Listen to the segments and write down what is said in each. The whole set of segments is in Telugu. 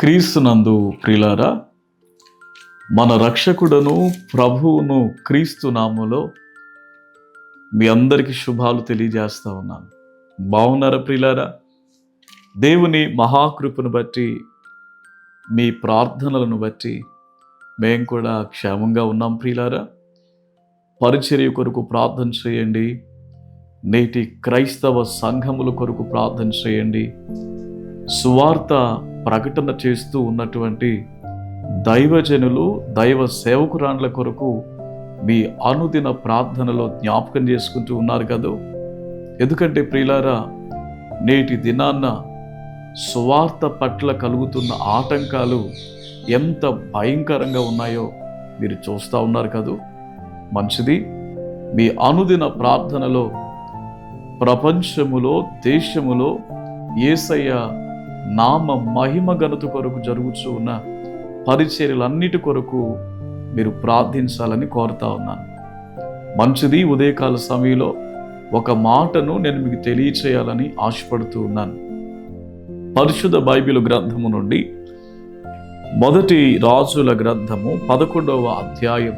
క్రీస్తునందు ప్రిలారా మన రక్షకుడను ప్రభువును క్రీస్తు నామములో మీ అందరికీ శుభాలు తెలియజేస్తా ఉన్నాను. బాగున్నారా ప్రిలారా? దేవుని మహాకృపను బట్టి మీ ప్రార్థనలను బట్టి మేము కూడా క్షేమంగా ఉన్నాం ప్రియులారా పరిచర్య కొరకు ప్రార్థన చేయండి. నేటి క్రైస్తవ సంఘముల కొరకు ప్రార్థన చేయండి. సువార్త ప్రకటన చేస్తూ ఉన్నటువంటి దైవజనులు దైవ సేవకురాండ్ల కొరకు మీ అనుదిన ప్రార్థనలో జ్ఞాపకం చేసుకుంటూ ఉన్నారు కదా? ఎందుకంటే ప్రియులారా నేటి దినాన్న సువార్త పట్ల కలుగుతున్న ఆటంకాలు ఎంత భయంకరంగా ఉన్నాయో మీరు చూస్తూ ఉన్నారు కదూ? మంచిది. మీ అనుదిన ప్రార్థనలో ప్రపంచములో దేశములో ఏసయ్య నామ మహిమ ఘనత కొరకు జరుగుతూ ఉన్న పరిచర్యలన్నిటి కొరకు మీరు ప్రార్థించాలని కోరుతా ఉన్నాను. మంచిది ఉదయకాల సమయంలో ఒక మాటను నేను మీకు తెలియచేయాలని ఆశపడుతూ ఉన్నాను. పరిశుద్ధ బైబిల్ గ్రంథము నుండి మొదటి రాజుల గ్రంథము పదకొండవ అధ్యాయం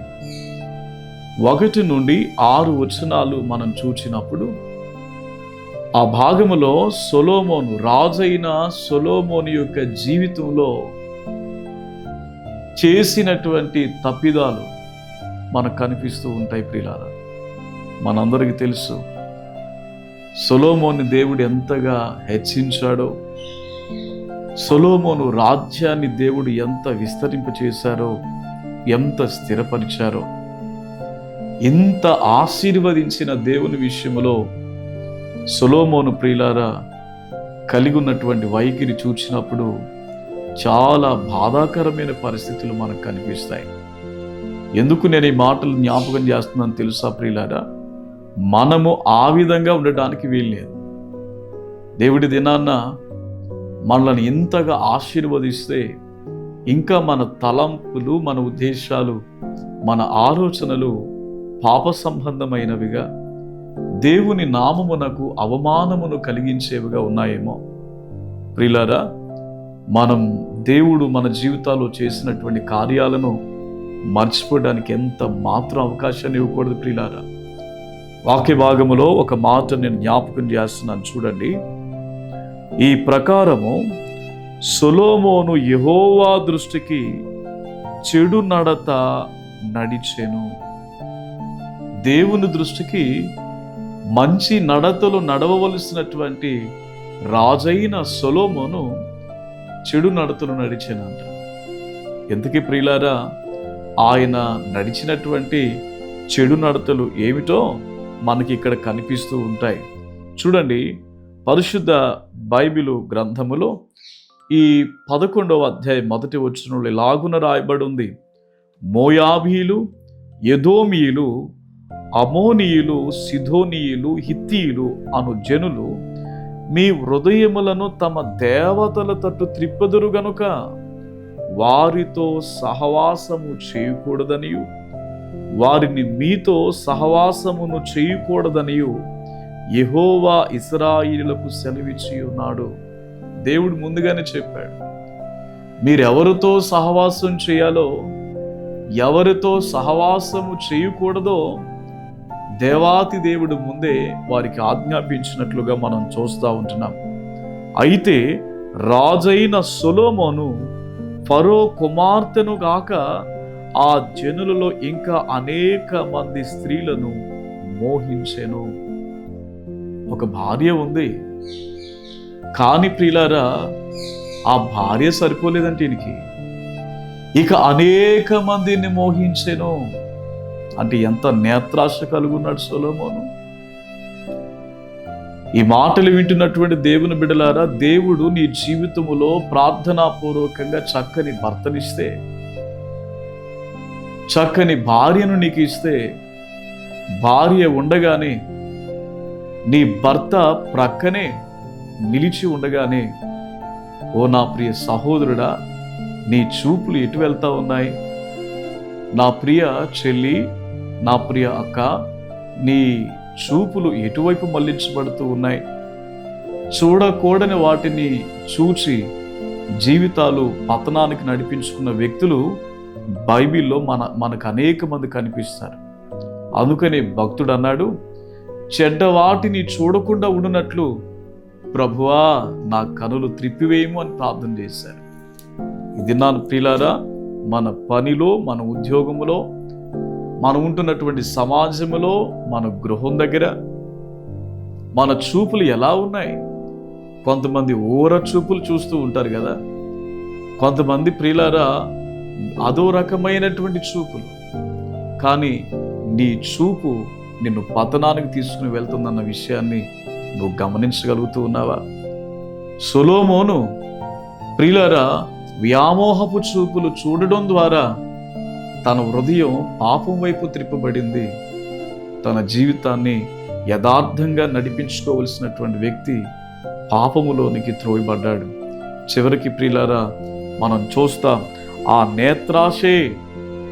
ఒకటి నుండి ఆరు వచనాలు మనం చూచినప్పుడు ఆ భాగములో సొలోమోను రాజైన సొలోమోని యొక్క జీవితంలో చేసినటువంటి తప్పిదాలు మనకు కనిపిస్తూ ఉంటాయి ప్రియులారా. మనందరికీ తెలుసు సొలోమోని దేవుడు ఎంతగా హెచ్చించాడో సొలోమోను రాజ్యాన్ని దేవుడు ఎంత విస్తరింప చేశారో ఎంత స్థిరపరిచారో ఎంత ఆశీర్వదించిన దేవుని విషయంలో సొలోమోను ప్రియులారా కలిగి ఉన్నటువంటి వైఖరి చూచినప్పుడు చాలా బాధాకరమైన పరిస్థితులు మనకు కనిపిస్తాయి. ఎందుకు నేను ఈ మాటలు జ్ఞాపకం చేస్తున్నాను తెలుసా ప్రియులారా? మనము ఆ విధంగా ఉండటానికి వీల్లేదు. దేవుడి దినాన్న మనల్ని ఇంతగా ఆశీర్వదిస్తే ఇంకా మన తలంపులు మన ఉద్దేశాలు మన ఆలోచనలు పాప సంబంధమైనవిగా దేవుని నామమునకు అవమానమును కలిగించేవిగా ఉన్నాయేమో. ప్రిలారా మనం దేవుడు మన జీవితాల్లో చేసినటువంటి కార్యాలను మర్చిపోవడానికి ఎంత మాత్రం అవకాశాన్ని ఇవ్వకూడదు ప్రిలారా వాక్య భాగములో ఒక మాట నేను జ్ఞాపకం చేస్తున్నాను చూడండి. ఈ ప్రకారము సొలోమోను యహోవా దృష్టికి చెడు నడత నడిచెను. దేవుని దృష్టికి మంచి నడతలు నడవవలసినటువంటి రాజైన సొలోమోను చెడు నడతలు నడిచానంట. ఎందుకే ప్రియులారా? ఆయన నడిచినటువంటి చెడు నడతలు ఏమిటో మనకి ఇక్కడ కనిపిస్తూ ఉంటాయి. చూడండి పరిశుద్ధ బైబిలు గ్రంథములో ఈ పదకొండవ అధ్యాయం మొదటి వచ్చిన ఇలాగున రాయబడి ఉంది? మోయాబీలు యదోమీయులు అమోనీయులు సిధోనీయులు హిత్తీయులు అను జనులు మీ హృదయములను తమ దేవతల తట్టు త్రిప్పదురు గనుక వారితో సహవాసము చేయకూడదనియు. వారిని మీతో సహవాసమును చేయకూడదనియు. యహోవా ఇస్రాయిలకు సెలవిచ్చి ఉన్నాడు దేవుడు ముందుగానే చెప్పాడు. మీరెవరితో సహవాసం చేయాలో ఎవరితో సహవాసము చేయకూడదో దేవాతి దేవుడు ముందే వారికి ఆజ్ఞాపించినట్లుగా మనం చూస్తూ ఉంటున్నాం. అయితే రాజైన సొలోమోను ఫరో కుమార్తెను గాక ఆ జనులలో ఇంకా అనేక మంది స్త్రీలను మోహించెను. ఒక భార్య ఉంది. కాని ప్రియులారా ఆ భార్య సరిపోలేదంటే ఈయనకి. ఇక అనేక మందిని మోహించెను. అంటే ఎంత నేత్రాశ కలుగున్నాడు సొలోమోను? ఈ మాటలు వింటున్నటువంటి దేవుని బిడలారా దేవుడు నీ జీవితములో ప్రార్థనాపూర్వకంగా చక్కని భర్తనిస్తే చక్కని భార్యను నీకు ఇస్తే భార్య ఉండగానే నీ భర్త ప్రక్కనే నిలిచి ఉండగానే ఓ నా ప్రియ సహోదరుడా నీ చూపులు ఎటు వెళ్తా ఉన్నాయి? నా ప్రియ చెల్లి నా ప్రియ అక్క నీ చూపులు ఎటువైపు మళ్ళించబడుతూ ఉన్నాయి? చూడకూడని వాటిని చూచి జీవితాలు పతనానికి నడిపించుకున్న వ్యక్తులు బైబిల్లో మన మనకు అనేక మంది కనిపిస్తారు. అందుకని భక్తుడు అన్నాడు చెడ్డ వాటిని చూడకుండా ఉండినట్లు ప్రభువా నా కనులు త్రిప్పివేయము అని ప్రార్థన చేశారు ఇది నా ప్రిలారా మన పనిలో మన ఉద్యోగంలో మనం ఉంటున్నటువంటి సమాజంలో మన గృహం దగ్గర మన చూపులు ఎలా ఉన్నాయి? కొంతమంది ఊర చూపులు చూస్తూ ఉంటారు కదా. కొంతమంది ప్రియులారా అదో రకమైనటువంటి చూపులు. కానీ నీ చూపు నిన్ను పతనానికి తీసుకుని వెళ్తుందన్న విషయాన్ని నువ్వు గమనించగలుగుతూ ఉన్నావా? సొలోమోను ప్రియులారా వ్యామోహపు చూపులు చూడడం ద్వారా తన హృదయం పాపం వైపు త్రిప్పబడింది. తన జీవితాన్ని యథార్థంగా నడిపించుకోవలసినటువంటి వ్యక్తి పాపములోనికి త్రోయబడ్డాడు. చివరికి ప్రియులారా మనం చూస్తాం ఆ నేత్రాశే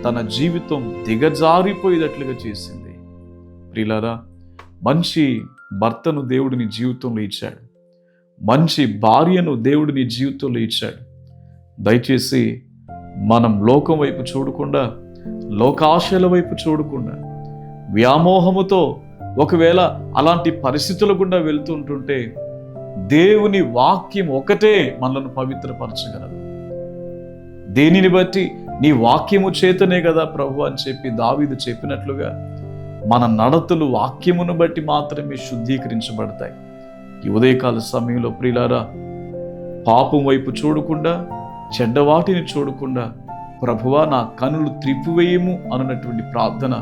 తన జీవితం దిగజారిపోయేటట్లుగా చేసింది. ప్రియులారా మంచి భర్తను దేవుడిని జీవితంలో ఇచ్చాడు. మంచి భార్యను దేవుడిని జీవితంలో ఇచ్చాడు. దయచేసి మనం లోకం వైపు చూడకుండా లోకాశల వైపు చూడకుండా వ్యామోహముతో ఒకవేళ అలాంటి పరిస్థితుల గుండా వెళ్తుంటుంటే దేవుని వాక్యం ఒకటే మనల్ని పవిత్రపరచగలదు. దేనిని బట్టి? నీ వాక్యము చేతనే కదా ప్రభు అని చెప్పి దావీదు చెప్పినట్లుగా మన నడతలు వాక్యమును బట్టి మాత్రమే శుద్ధీకరించబడతాయి. ఈ ఉదయకాల సమయంలో ప్రియులారా పాపం వైపు చూడకుండా చెడ్డవాటిని చూడకుండా ప్రభువా నా కనులు త్రిపువేయము అన్నటువంటి ప్రార్థన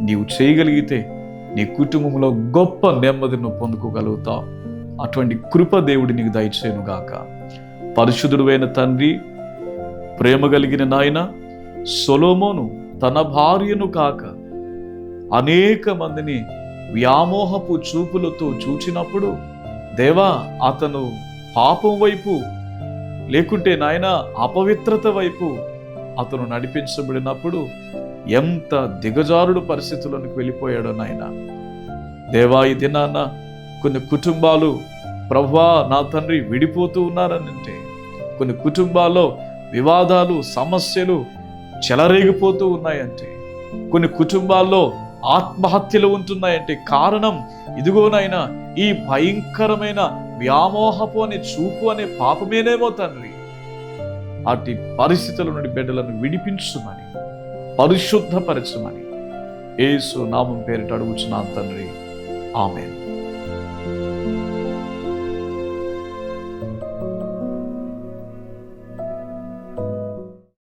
నీవు చేయగలిగితే నీ కుటుంబంలో గొప్ప నెమ్మదిని పొందుకోగలుగుతావు అటువంటి కృప దేవుడి నీకు దయచేయను గాక పరిశుద్ధుడైన తండ్రి ప్రేమ కలిగిన నాయన సొలోమోను తన భార్యను కాక అనేక మందిని వ్యామోహపు చూపులతో చూచినప్పుడు దేవా అతను పాపం వైపు లేకుంటే నాయన అపవిత్రత వైపు అతను నడిపించబడినప్పుడు ఎంత దిగజారుడు పరిస్థితులకు వెళ్ళిపోయాడో నాయన. దేవా ఈ దినాన కొన్ని కుటుంబాలు ప్రభా నా తండ్రి విడిపోతూ ఉన్నారనంటే కొన్ని కుటుంబాల్లో వివాదాలు సమస్యలు చెలరేగిపోతూ ఉన్నాయంటే కొన్ని కుటుంబాల్లో ఆత్మహత్యలు ఉంటున్నాయంటే కారణం ఇదిగోనైనా ఈ భయంకరమైన వ్యామోహపు అనే చూపు అనే పాపమేనేమో తండ్రి. అట్టి పరిస్థితుల నుండి బిడ్డలను విడిపించుమని పరిశుద్ధపరచమని ఏసు నామం పేరిట అడుగుచున్నాను తండ్రి. ఆమెను.